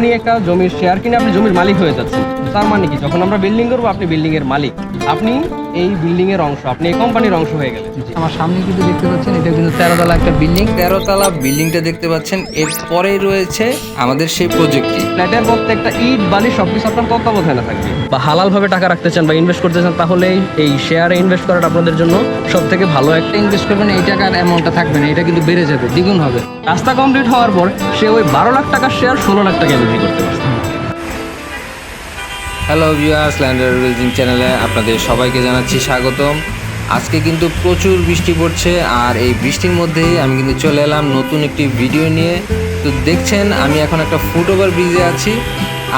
আপনি একটা জমির শেয়ার কিনে আপনি জমির মালিক হয়ে যাচ্ছেন। তার মানে কি? যখন আমরা বিল্ডিং করব, আপনি বিল্ডিং এর মালিক। আপনি এই বিল্ডিং এর অংশ। আপনি এই কোম্পানির অংশ হয়ে গেলেন। আমার সামনে কিন্তু দেখতে পাচ্ছেন এটা কিন্তু তেরোতলা একটা বিল্ডিং তেরোতলা বিল্ডিংটা দেখতে পাচ্ছেন এর পরেই রয়েছে আমাদের সেই প্রজেক্টটি ফ্ল্যাটের প্রত্যেকটা ইট বালি সবকিছু আপনার তত্ত্বাবধানে থাকবে। বা হালাল ভাবে টাকা রাখতে চান বা ইনভেস্ট করতে চান তাহলে এই শেয়ারে ইনভেস্ট করাটা আপনাদের জন্য সব থেকে ভালো একটা ইনভেস্ট করবেন এই টাকার অ্যামাউন্টটা থাকবে না এটা কিন্তু বেড়ে যাবে দ্বিগুণ হবে। রাস্তা কমপ্লিট হওয়ার পর সে ওই বারো লাখ টাকার শেয়ার ষোলো লাখ টাকায় বিক্রি করতে পারছে। হ্যালো ভিউয়ার্স ল্যান্ডার রিলজিং চ্যানেলে আপনাদের সবাইকে জানাচ্ছি স্বাগতম। আজকে কিন্তু প্রচুর বৃষ্টি পড়ছে আর এই বৃষ্টির মধ্যেই আমি কিন্তু চলে এলাম নতুন একটি ভিডিও নিয়ে। তো দেখছেন, আমি এখন একটা ফুট ওভার ব্রিজে আছি।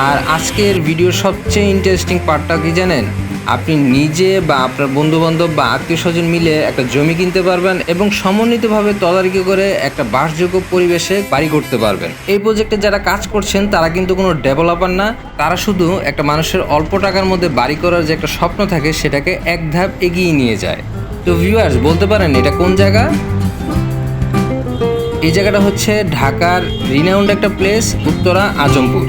আর আজকের ভিডিওর সবচেয়ে ইন্টারেস্টিং পার্টটা কি জানেন? আপনি নিজে বা আপনার বন্ধুবান্ধব বা আত্মীয় স্বজন মিলে একটা জমি কিনতে পারবেন এবং সমন্বিতভাবে তদারকি করে একটা বাসযোগ্য পরিবেশে বাড়ি করতে পারবেন। এই প্রজেক্টে যারা কাজ করছেন, তারা কিন্তু কোনো ডেভেলপার না। তারা শুধু একটা মানুষের অল্প টাকার মধ্যে বাড়ি করার যে একটা স্বপ্ন থাকে, সেটাকে এক ধাপ এগিয়ে নিয়ে যায়। তো ভিউয়ার্স বলতে পারেন, এটা কোন জায়গা? এই জায়গাটা হচ্ছে ঢাকার রিনাউন্ড একটা প্লেস উত্তরা আজমপুর।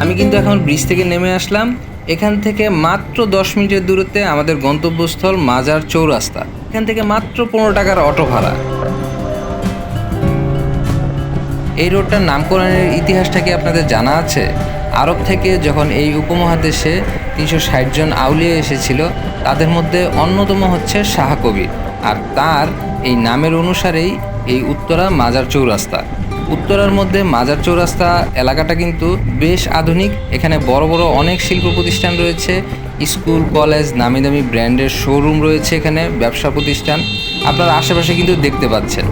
আমি কিন্তু এখন ব্রিজ থেকে নেমে আসলাম। এখান থেকে মাত্র দশ মিনিটের দূরত্বে আমাদের গন্তব্যস্থল মাজার চৌরাস্তা। এখান থেকে মাত্র পনেরো টাকার অটো ভাড়া। এই রোডটার নামকরণের ইতিহাসটা কি আপনাদের জানা আছে? আরব থেকে যখন এই উপমহাদেশে তিনশো ষাট জন আউলিয়া এসেছিল, তাদের মধ্যে অন্যতম হচ্ছে শাহ কবির। আর তার এই নামের অনুসারেই এই উত্তরা মাজার চৌরাস্তা। উত্তরার মধ্যে মাজার চৌরাস্তা এলাকাটা কিন্তু বেশ আধুনিক। এখানে বড় বড় অনেক শিল্প প্রতিষ্ঠান রয়েছে। স্কুল, কলেজ, নামি দামি ব্র্যান্ডের শোরুম রয়েছে এখানে, ব্যবসা প্রতিষ্ঠান। আপনারা আশেপাশে কিন্তু দেখতে পাচ্ছেন।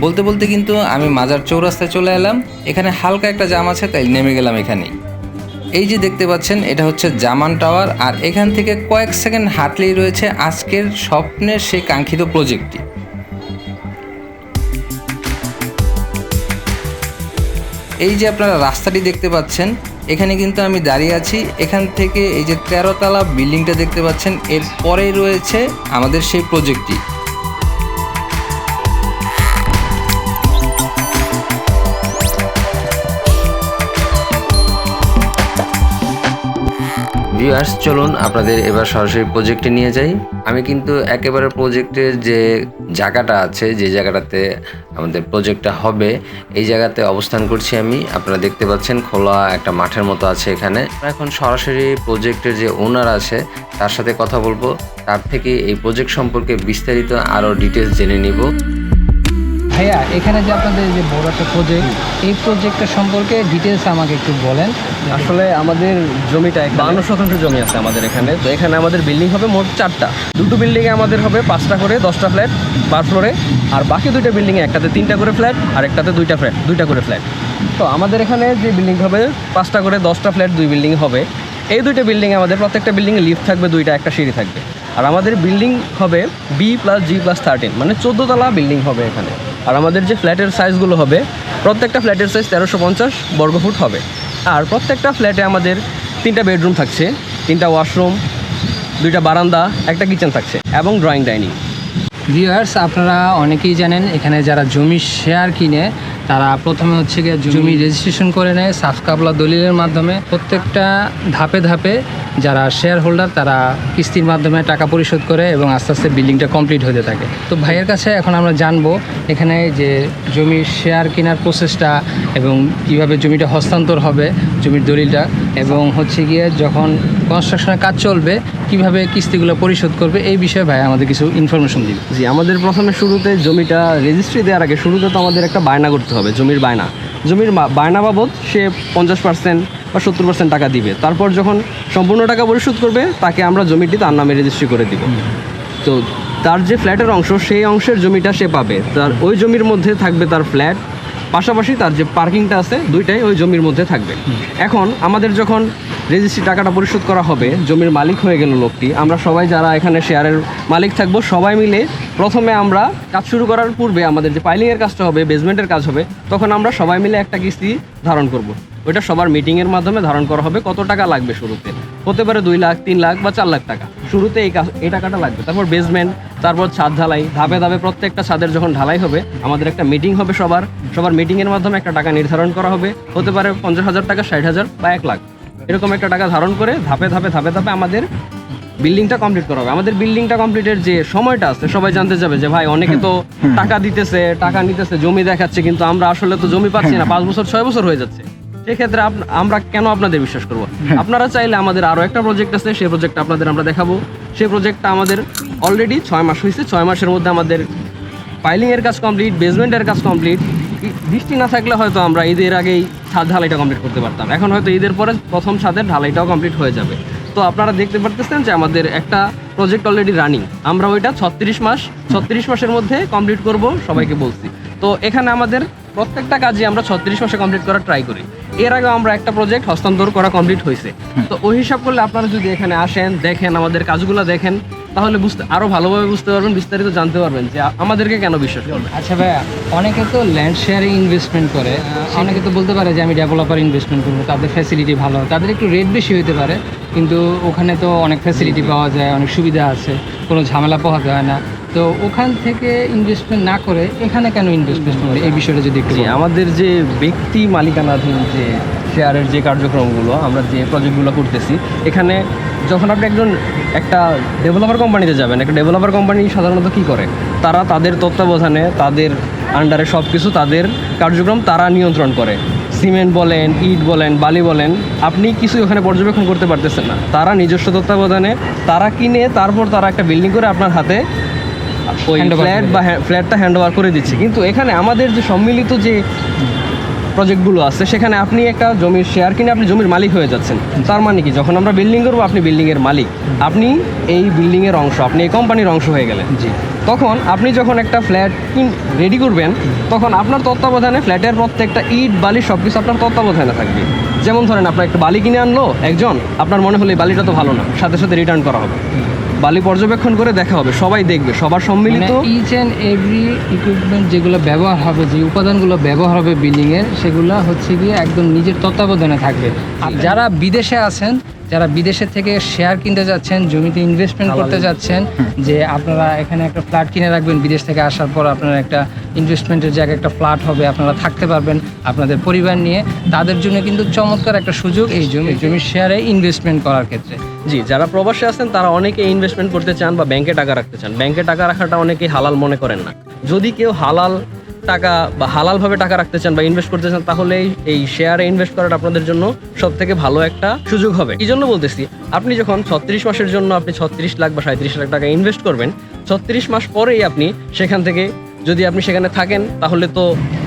বলতে বলতে কিন্তু আমি মাজার চৌরাস্তায় চলে এলাম। এখানে হালকা একটা জাম আছে, তাই নেমে গেলাম এখানেই। এই যে দেখতে পাচ্ছেন, এটা হচ্ছে জামান টাওয়ার। আর এখান থেকে কয়েক সেকেন্ড হাঁটলেই রয়েছে আজকের স্বপ্নের সেই কাঙ্ক্ষিত প্রজেক্টটি। এই যে আপনারা রাস্তাটি দেখতে পাচ্ছেন, এখানে কিন্তু আমি দাঁড়িয়ে আছি। এখান থেকে এই যে তেরোতলা বিল্ডিংটা দেখতে পাচ্ছেন এর পরেই রয়েছে আমাদের সেই প্রজেক্টটি। ভিউয়ার্স চলুন আপনাদের এবার সরাসরি প্রজেক্টে নিয়ে যাই। আমি কিন্তু একেবারে প্রজেক্টের যে জায়গাটা আছে, যে জায়গাটাতে আমাদের প্রজেক্টটা হবে, এই জায়গাতে অবস্থান করছি আমি। আপনারা দেখতে পাচ্ছেন খোলা একটা মাঠের মতো আছে এখানে। এখন সরাসরি প্রজেক্টের যে ওনার আছে, তার সাথে কথা বলব। তার থেকে এই প্রজেক্ট সম্পর্কে বিস্তারিত আরও ডিটেলস জেনে নিব। ভাইয়া এখানে যে আপনাদের যে বড় একটা প্রজেক্ট এই প্রজেক্টটা সম্পর্কে ডিটেলস আমাকে একটু বলেন। আসলে আমাদের জমিটা বান্ন শতাংশ জমি আছে আমাদের এখানে। তো এখানে আমাদের বিল্ডিং হবে মোট চারটা। দুটো বিল্ডিংয়ে আমাদের হবে পাঁচটা করে দশটা ফ্ল্যাট পার ফ্লোরে আর বাকি দুইটা বিল্ডিংয়ে একটাতে তিনটা করে ফ্ল্যাট আর একটাতে দুইটা ফ্ল্যাট দুইটা করে ফ্ল্যাট তো আমাদের এখানে যে বিল্ডিং হবে পাঁচটা করে দশটা ফ্ল্যাট দুই বিল্ডিং হবে। এই দুইটা বিল্ডিংয়ে আমাদের প্রত্যেকটা বিল্ডিংয়ে লিফট থাকবে দুইটা একটা সিঁড়ি থাকবে। আর আমাদের বিল্ডিং হবে B plus G plus thirteen মানে চোদ্দ তলা বিল্ডিং হবে এখানে। আর আমাদের যে ফ্ল্যাটের সাইজগুলো হবে, প্রত্যেকটা ফ্ল্যাটের সাইজ তেরোশো পঞ্চাশ বর্গফুট হবে। আর প্রত্যেকটা ফ্ল্যাটে আমাদের তিনটা বেডরুম থাকছে, তিনটা ওয়াশরুম, দুইটা বারান্দা, একটা কিচেন থাকছে এবং ড্রয়িং ডাইনিং। ভিউয়ার্স, আপনারা অনেকেই জানেন, এখানে যারা জমি শেয়ার কিনে তারা প্রথমে হচ্ছে গিয়ে জমি রেজিস্ট্রেশন করে নেয় সাফকাবলা দলিলের মাধ্যমে। প্রত্যেকটা ধাপে ধাপে যারা শেয়ার হোল্ডার তারা কিস্তির মাধ্যমে টাকা পরিশোধ করে এবং আস্তে আস্তে বিল্ডিংটা কমপ্লিট হতে থাকে। তো ভাইয়ের কাছে এখন আমরা জানব এখানে যে জমির শেয়ার কেনার প্রসেসটা এবং কীভাবে জমিটা হস্তান্তর হবে জমির দলিলটা এবং হচ্ছে গিয়ে যখন কনস্ট্রাকশনের কাজ চলবে কীভাবে কিস্তিগুলো পরিশোধ করবে এই বিষয়ে ভাই আমাদের কিছু ইনফরমেশন দিবে। জি আমাদের প্রথমে শুরুতে জমিটা রেজিস্ট্রি দেওয়ার আগে শুরুতে তো আমাদের একটা বায়না করতে হবে জমির বায়না। জমির বায়না বাবদ সে পঞ্চাশ পার্সেন্ট বা সত্তর পার্সেন্ট টাকা দিবে। তারপর যখন সম্পূর্ণ টাকা পরিশোধ করবে, তাকে আমরা জমিটি তার নামে রেজিস্ট্রি করে দিব। তো তার যে ফ্ল্যাটের অংশ, সেই অংশের জমিটা সে পাবে। তার ওই জমির মধ্যে থাকবে তার ফ্ল্যাট। পাশাপাশি তার যে পার্কিংটা আছে, দুইটাই ওই জমির মধ্যে থাকবে। এখন আমাদের যখন রেজিস্ট্রি টাকাটা পরিশোধ করা হবে, জমির মালিক হয়ে গেল লোকটি। আমরা সবাই যারা এখানে শেয়ারের মালিক থাকব, সবাই মিলে প্রথমে আমরা কাজ শুরু করার পূর্বে আমাদের যে পাইলিংয়ের কাজটা হবে বেসমেন্টের কাজ হবে, তখন আমরা সবাই মিলে একটা কিস্তি ধারণ করব। ওইটা সবার মিটিংয়ের মাধ্যমে ধারণ করা হবে, কত টাকা লাগবে শুরুতে? হতে পারে দুই লাখ, তিন লাখ বা চার লাখ টাকা। শুরুতে এই কাজ এই টাকাটা লাগবে। তারপর বেসমেন্ট তারপর ছাদ ঢালাই। ধাপে ধাপে প্রত্যেকটা ছাদের যখন ঢালাই হবে, আমাদের একটা মিটিং হবে সবার। সবার মিটিংয়ের মাধ্যমে একটা টাকা নির্ধারণ করা হবে। হতে পারে পঞ্চাশ হাজার টাকা, ষাট হাজার বা এক লাখ। এরকম একটা টাকা ধারণ করে ধাপে ধাপে ধাপে ধাপে আমাদের বিল্ডিংটা কমপ্লিট করা হবে। আমাদের বিল্ডিংটা কমপ্লিটের যে সময়টা আছে সবাই জানতে যাবে যে ভাই অনেকে তো টাকা দিতেছে টাকা নিতেছে জমি দেখাচ্ছে কিন্তু আমরা আসলে তো জমি পাচ্ছি না। পাঁচ বছর ছয় বছর হয়ে যাচ্ছে। সেক্ষেত্রে আমরা কেন আপনাদের বিশ্বাস করব? আপনারা চাইলে আমাদের আরও একটা প্রজেক্ট আছে সেই প্রজেক্টটা আপনাদের আমরা দেখাবো। সেই প্রজেক্টটা আমাদের অলরেডি ছয় মাস হয়েছে। ছয় মাসের মধ্যে আমাদের পাইলিং এর কাজ কমপ্লিট বেসমেন্টের কাজ কমপ্লিট বৃষ্টি না থাকলে হয়তো আমরা ঈদের আগেই ছাদ ঢালাইটা কমপ্লিট করতে পারতাম। এখন হয়তো ঈদের পরে প্রথম ছাদের ঢালাইটাও কমপ্লিট হয়ে যাবে। তো আপনারা দেখতে পারতেছেন যে আমাদের একটা প্রজেক্ট অলরেডি রানিং আমরা ওইটা ছত্রিশ মাস, ছত্রিশ মাসের মধ্যে কমপ্লিট করব, সবাইকে বলছি। তো এখানে আমাদের প্রত্যেকটা কাজই আমরা ছত্রিশ মাসে কমপ্লিট করার ট্রাই করি। এর আগে আমরা একটা প্রজেক্ট হস্তান্তর করা কমপ্লিট হয়েছে। তো ওই হিসাব করলে আপনারা যদি এখানে আসেন দেখেন আমাদের কাজগুলো দেখেন তাহলে বুঝতে আরও ভালোভাবে বুঝতে পারবেন বিস্তারিত জানতে পারবেন যে আমাদেরকে কেন বিশ্বাস করবেন। আচ্ছা ভাইয়া অনেকে তো ল্যান্ড শেয়ারিং ইনভেস্টমেন্ট করে অনেকে তো বলতে পারে যে আমি ডেভেলপার ইনভেস্টমেন্ট করব তাদের ফ্যাসিলিটি ভালো তাদের একটু রেট বেশি হতে পারে কিন্তু ওখানে তো অনেক ফ্যাসিলিটি পাওয়া যায় অনেক সুবিধা আছে কোনো ঝামেলা পোহাতে হয় না। তো ওখান থেকে ইনভেস্টমেন্ট না করে এখানে কেন ইনভেস্টমেন্ট করে এই বিষয়টা যদি একটু আমাদের যে ব্যক্তি মালিকানাধীন যে শেয়ারের যে কার্যক্রমগুলো আমরা যে প্রজেক্টগুলো করতেছি এখানে যখন আপনি একজন একটা ডেভেলপার কোম্পানিতে যাবেন একটা ডেভেলপার কোম্পানি সাধারণত কি করে? তারা তাদের তত্ত্বাবধানে তাদের আন্ডারে সব কিছু তাদের কার্যক্রম তারা নিয়ন্ত্রণ করে। সিমেন্ট বলেন ইট বলেন বালি বলেন আপনি কিছু ওখানে পর্যবেক্ষণ করতে পারতেছেন না। তারা নিজস্ব তত্ত্বাবধানে তারা কিনে তারপর তারা একটা বিল্ডিং করে আপনার হাতে ওই ফ্ল্যাট বা ফ্ল্যাটটা হ্যান্ড ওভার করে দিচ্ছে। কিন্তু এখানে আমাদের যে সম্মিলিত যে প্রজেক্টগুলো আছে সেখানে আপনি একটা জমির শেয়ার কিনে আপনি জমির মালিক হয়ে যাচ্ছেন। তার মানে কি? যখন আমরা বিল্ডিং করব আপনি বিল্ডিংয়ের মালিক। আপনি এই বিল্ডিংয়ের অংশ আপনি এই কোম্পানির অংশ হয়ে গেলেন। জি। তখন আপনি যখন একটা ফ্ল্যাট কিন রেডি করবেন তখন আপনার তত্ত্বাবধানে ফ্ল্যাটের প্রত্যেকটা ইট বালি সব কিছু আপনার তত্ত্বাবধানে থাকবে। যেমন ধরেন আপনার একটা বালি কিনে আনলো একজন আপনার মনে হলো এই বালিটা তো ভালো না সাথে সাথে রিটার্ন করা হবে। বালি পর্যবেক্ষণ করে দেখা হবে সবাই দেখবে সবার সম্মিলিত। ইচ অ্যান্ড এভরি ইকুইপমেন্ট যেগুলো ব্যবহার হবে যে উপাদানগুলো ব্যবহার হবে বিল্ডিং এর সেগুলো হচ্ছে গিয়ে একদম নিজের তত্ত্বাবধানে থাকবে। আর যারা বিদেশে আছেন যারা বিদেশে থেকে শেয়ার কিনতে যাচ্ছেন জমিতে ইনভেস্টমেন্ট করতে যাচ্ছেন যে আপনারা এখানে একটা ফ্ল্যাট কিনে রাখবেন বিদেশ থেকে আসার পর আপনারা একটা ইনভেস্টমেন্টের জায়গায় একটা ফ্ল্যাট হবে, আপনারা থাকতে পারবেন আপনাদের পরিবার নিয়ে। তাদের জন্য কিন্তু চমৎকার একটা সুযোগ এই জমি জমির শেয়ারে ইনভেস্টমেন্ট করার ক্ষেত্রে। জি, যারা প্রবাসে আছেন, তারা অনেকে ইনভেস্টমেন্ট করতে চান বা ব্যাংকে টাকা রাখতে চান। ব্যাংকে টাকা রাখাটা অনেকেই হালাল মনে করেন না। যদি কেউ হালাল টাকা বা হালালভাবে টাকা রাখতে চান বা ইনভেস্ট করতে চান, তাহলে এই শেয়ারে ইনভেস্ট করাটা আপনাদের জন্য সব থেকে ভালো একটা সুযোগ হবে। এই জন্য বলতেছি, আপনি যখন ছত্রিশ মাসের জন্য আপনি ছত্রিশ লাখ বা সাঁত্রিশ লাখ টাকা ইনভেস্ট করবেন, ছত্রিশ মাস পরেই আপনি সেখান থেকে যদি আপনি সেখানে থাকেন, তাহলে তো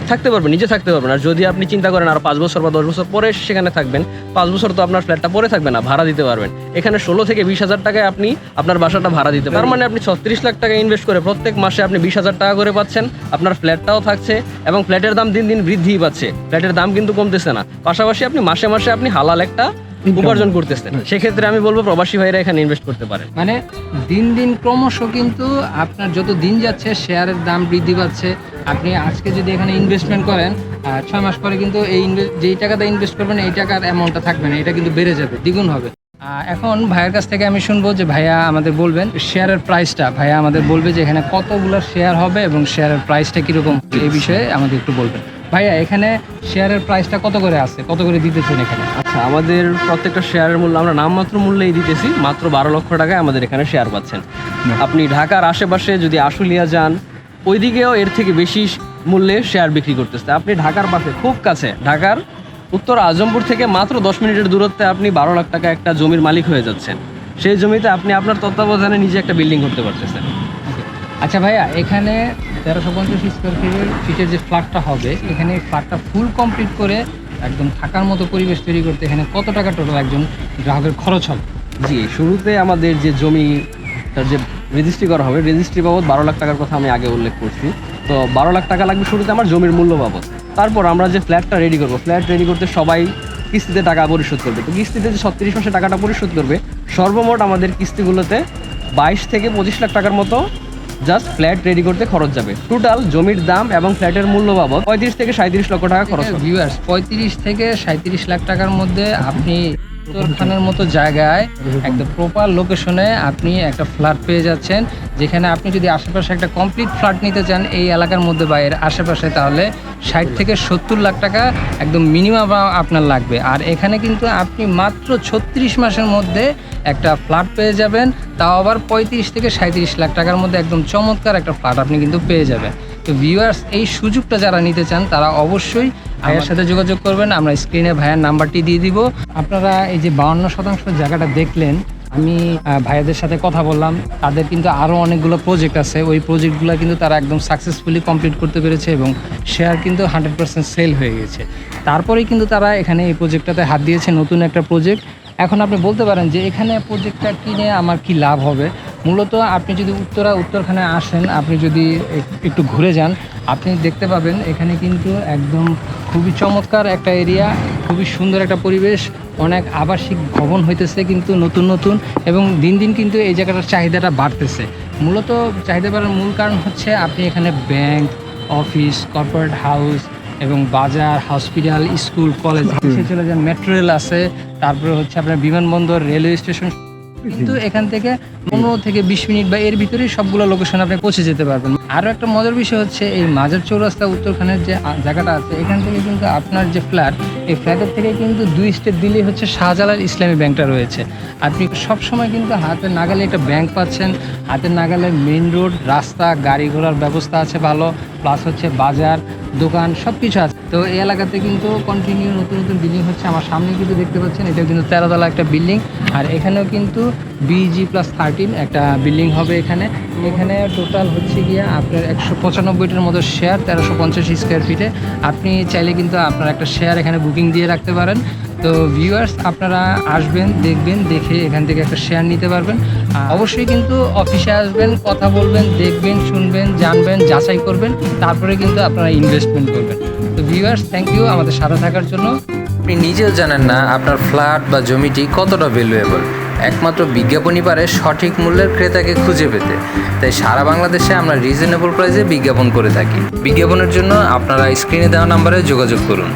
থাকতে পারবেন, নিজে থাকতে পারবেন। আর যদি আপনি চিন্তা করেন আর পাঁচ বছর বা দশ বছর পরে সেখানে থাকবেন, পাঁচ বছর তো আপনার ফ্ল্যাটটা পরে থাকবে না, ভাড়া দিতে পারবেন। এখানে ষোলো থেকে বিশ হাজার টাকায় আপনি আপনার বাসাটা ভাড়া দিতে পারেন মানে আপনি ছত্রিশ লাখ টাকা ইনভেস্ট করে প্রত্যেক মাসে আপনি বিশ হাজার টাকা করে পাচ্ছেন, আপনার ফ্ল্যাটটাও থাকছে এবং ফ্ল্যাটের দাম দিন দিন বৃদ্ধিই পাচ্ছে। ফ্ল্যাটের দাম কিন্তু কমতেছে না। পাশাপাশি আপনি মাসে মাসে আপনি হালাল একটা উপার্জন করতেছেন। সেক্ষেত্রে আমি বলব প্রবাসী ভাইরা এখানে ইনভেস্ট করতে পারেন। মানে দিন দিন ক্রমশ কিন্তু আপনার যত দিন যাচ্ছে শেয়ারের দাম বৃদ্ধি পাচ্ছে। আপনি আজকে যদি এখানে ইনভেস্টমেন্ট করেন আর ছয় মাস পরে কিন্তু এই যেই টাকাটা ইনভেস্ট করবেন এই টাকার অ্যামাউন্টটা থাকবে না এটা কিন্তু বেড়ে যাবে দ্বিগুণ হবে। এখন ভাইয়ের কাছ থেকে আমি শুনব যে ভাইয়া আমাদের বলবেন শেয়ারের প্রাইসটা ভাইয়া আমাদের বলবে যে এখানে কতগুলো শেয়ার হবে এবং শেয়ারের প্রাইসটা কীরকম এই বিষয়ে আমাদের একটু বলবেন। ভাইয়া এখানে শেয়ারের প্রাইসটা কত করে আছে? কত করে দিতেছেন এখানে? আচ্ছা আমাদের প্রত্যেকটা শেয়ারের মূল্য আমরা নামমাত্র মূল্যেই দিতেছি মাত্র বারো লক্ষ টাকায় আমাদের এখানে শেয়ার পাচ্ছেন। আপনি ঢাকার আশেপাশে যদি আশুলিয়া যান ওইদিকেও এর থেকে বেশি মূল্যে শেয়ার বিক্রি করতেছে। আপনি ঢাকার পাশে খুব কাছে ঢাকার উত্তর আজমপুর থেকে মাত্র দশ মিনিটের দূরত্বে আপনি বারো লাখ টাকা একটা জমির মালিক হয়ে যাচ্ছেন। সেই জমিতে আপনি আপনার তত্ত্বাবধানে নিজে একটা বিল্ডিং করতে পারতেছেন. আচ্ছা ভাইয়া, এখানে তেরোশো পঞ্চাশ স্কোয়ার ফিটের ফিটের যে ফ্ল্যাটটা হবে, এখানে ফ্ল্যাটটা ফুল কমপ্লিট করে একদম থাকার মতো পরিবেশ তৈরি করতে এখানে কত টাকা টোটাল একজন গ্রাহকের খরচ হবে? জি, শুরুতে আমাদের যে জমি, তার যে রেজিস্ট্রি করা হবে রেজিস্ট্রি বাবদ বারো লাখ টাকার কথা আমি আগে উল্লেখ করছি। তো বারো লাখ টাকা লাগবে শুরুতে আমার জমির মূল্য বাবদ। তারপর আমরা যে ফ্ল্যাটটা রেডি করব ফ্ল্যাট রেডি করতে সবাই কিস্তিতে টাকা পরিশোধ করবে। তো কিস্তিতে যে ছত্রিশ মাসে টাকাটা পরিশোধ করবে, সর্বমোট আমাদের কিস্তিগুলোতে বাইশ থেকে পঁচিশ লাখ টাকার মতো জাস্ট ফ্ল্যাট রেডি করতে খরচ যাবে। টোটাল জমির দাম এবং ফ্ল্যাটের মূল্য বাবদ পঁয়ত্রিশ থেকে সাঁত্রিশ লক্ষ টাকা খরচ ভিউয়ার্স পঁয়ত্রিশ থেকে সাঁত্রিশ লাখ টাকার মধ্যে আপনি উত্তরখানের মতো জায়গায় একদম প্রপার লোকেশনে আপনি একটা ফ্ল্যাট পেয়ে যাচ্ছেন। যেখানে আপনি যদি আশেপাশে একটা কমপ্লিট ফ্ল্যাট নিতে চান, এই এলাকার মধ্যে বা এর আশেপাশে, তাহলে ষাট থেকে সত্তর লাখ টাকা একদম মিনিমাম আপনার লাগবে। আর এখানে কিন্তু আপনি মাত্র ছত্রিশ মাসের মধ্যে একটা ফ্ল্যাট পেয়ে যাবেন। তাও আবার পঁয়ত্রিশ থেকে সাঁত্রিশ লাখ টাকার মধ্যে একদম চমৎকার একটা ফ্ল্যাট আপনি কিন্তু পেয়ে যাবেন। তো ভিউয়ার্স এই সুযোগটা যারা নিতে চান তারা অবশ্যই ভাইয়ের সাথে যোগাযোগ করবেন। আমরা স্ক্রিনে ভাইয়ের নাম্বারটি দিয়ে দিব। আপনারা এই যে বাউন্ন শতাংশ জায়গাটা দেখলেন আমি ভাইয়াদের সাথে কথা বললাম। তাদের কিন্তু আরও অনেকগুলো প্রজেক্ট আছে। ওই প্রজেক্টগুলো কিন্তু তারা একদম সাকসেসফুলি কমপ্লিট করতে পেরেছে এবং শেয়ার কিন্তু হান্ড্রেড পার্সেন্ট সেল হয়ে গেছে। তারপরেই কিন্তু তারা এখানে এই প্রজেক্টটাতে হাত দিয়েছে নতুন একটা প্রজেক্ট এখন আপনি বলতে পারেন যে এখানে প্রজেক্টটা কিনে আমার কি লাভ হবে? মূলত আপনি যদি উত্তরা উত্তরখানে আসেন আপনি যদি একটু ঘুরে যান আপনি দেখতে পাবেন এখানে কিন্তু একদম খুবই চমৎকার একটা এরিয়া খুবই সুন্দর একটা পরিবেশ অনেক আবাসিক ভবন হইতেছে কিন্তু নতুন নতুন এবং দিন দিন কিন্তু এই জায়গাটার চাহিদাটা বাড়তেছে। মূলত চাহিদা বাড়ার মূল কারণ হচ্ছে আপনি এখানে ব্যাংক অফিস কর্পোরেট হাউস এবং বাজার হসপিটাল স্কুল কলেজ চলে যান মেট্রো রেল আছে তারপরে হচ্ছে আপনার বিমানবন্দর রেলওয়ে স্টেশন কিন্তু এখান থেকে পনেরো থেকে বিশ মিনিট বা এর ভিতরেই সবগুলো লোকেশন আপনি পৌঁছে যেতে পারবেন। আরও একটা মজার বিষয় হচ্ছে এই মাজার চৌরাস্তা উত্তরখানের যে জায়গাটা আছে, এখান থেকে কিন্তু আপনার যে ফ্ল্যাট এই ফ্ল্যাটের থেকে কিন্তু দুই স্টেপ দিলেই হচ্ছে শাহজালাল ইসলামী ব্যাংকটা রয়েছে। আপনি সব সময় কিন্তু হাতের নাগালে একটা ব্যাংক পাচ্ছেন। হাতের নাগালে মেইন রোড রাস্তা, গাড়ি ঘোড়ার ব্যবস্থা আছে ভালো প্লাস হচ্ছে বাজার, দোকান সব কিছু আছে। তো এই এলাকাতে কিন্তু কন্টিনিউ নতুন নতুন বিল্ডিং হচ্ছে। আমার সামনে কিন্তু দেখতে পাচ্ছেন এটা কিন্তু তেরোতলা একটা বিল্ডিং আর এখানেও কিন্তু বিজি প্লাস থার্টিন একটা বিল্ডিং হবে এখানে। এখানে টোটাল হচ্ছে গিয়ে আপনার একশো পঁচানব্বইটার মতো শেয়ার তেরোশো পঞ্চাশ স্কোয়ার ফিটে আপনি চাইলে কিন্তু আপনার একটা শেয়ার এখানে বুকিং দিয়ে রাখতে পারেন। তো ভিউয়ার্স আপনারা আসবেন, দেখবেন, দেখে এখান থেকে একটা শেয়ার নিতে পারবেন। অবশ্যই কিন্তু অফিসে আসবেন, কথা বলবেন, দেখবেন, শুনবেন, জানবেন, যাচাই করবেন। তারপরে কিন্তু আপনারা ইনভেস্টমেন্ট করবেন। তো ভিউয়ার্স থ্যাংক ইউ আমাদের সাথে থাকার জন্য। আপনি নিজেও জানেন না আপনার ফ্ল্যাট বা জমিটি কতটা ভ্যালুয়েবল একমাত্র বিজ্ঞাপনই পারে সঠিক মূল্যের ক্রেতাকে খুঁজে পেতে। তাই সারা বাংলাদেশে আমরা রিজনেবল প্রাইসে বিজ্ঞাপন করে থাকি। বিজ্ঞাপনের জন্য আপনারা স্ক্রিনে দেওয়া নাম্বারে যোগাযোগ করুন।